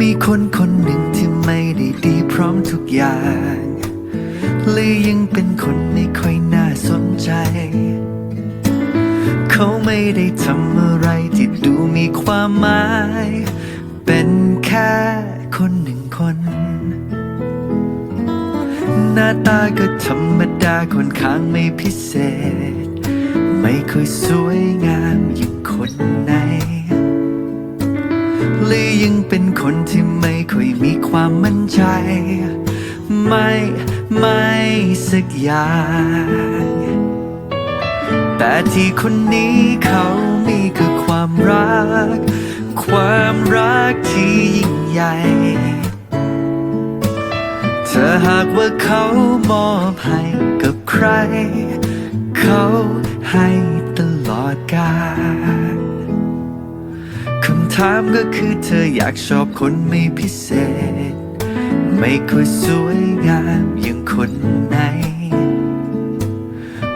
มีคนคนหนึ่งที่ไม่ได้ดีพร้อมทุกอย่างเลยยังเป็นคนไม่ค่อยน่าสนใจ เขาไม่ได้ทำอะไรที่ดูมีความหมาย เป็นแค่คนหนึ่งคน หน้าตาก็ธรรมดาคนข้างไม่พิเศษ ไม่ค่อยสวยงามอยู่ คนที่ไม่ค่อยมีความมั่นใจ ไม่ ไม่สักอย่าง แต่ที่คนนี้เขามีคือความรัก ความรักที่ยิ่งใหญ่เธอหากว่าเขามอบให้กับใคร เขาให้ตลอดกาลำถามก็คือเธออยากชอบคนไม่พิเศษ ไม่ค่อยสวยงามอย่างคนไหน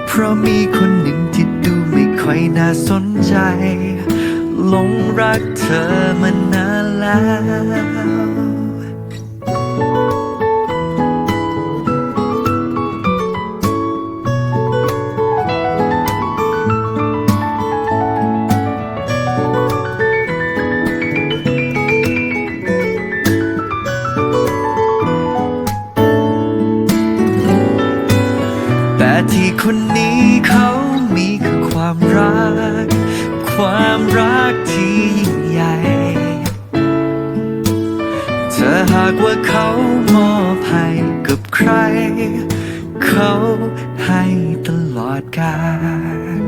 เพราะมีคนหนึ่งที่ดูไม่ค่อยน่าสนใจ หลงรักเธอมานานแล้ว ที่คนนี้เขามีคือความรัก ความรักที่ยิ่งใหญ่เธอหากว่าเขามอบให้กับใคร เขาให้ตลอดกาล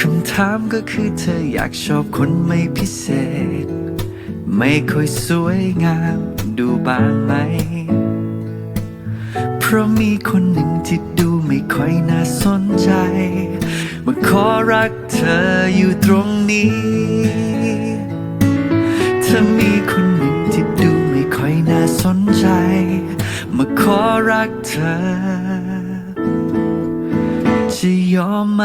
คำถามก็คือเธออยากชอบคนไม่พิเศษ ไม่ค่อยสวยงามดูบ้างไหม พราะมีคนหนึ่งที่ดูไม่ค่อยน่าสนใจ มาขอรักเธออยู่ตรงนี้ถ้ามีคนหนึ่งที่ดูไม่ค่อยน่าสนใจ มาขอรักเธอ จะยอมไหม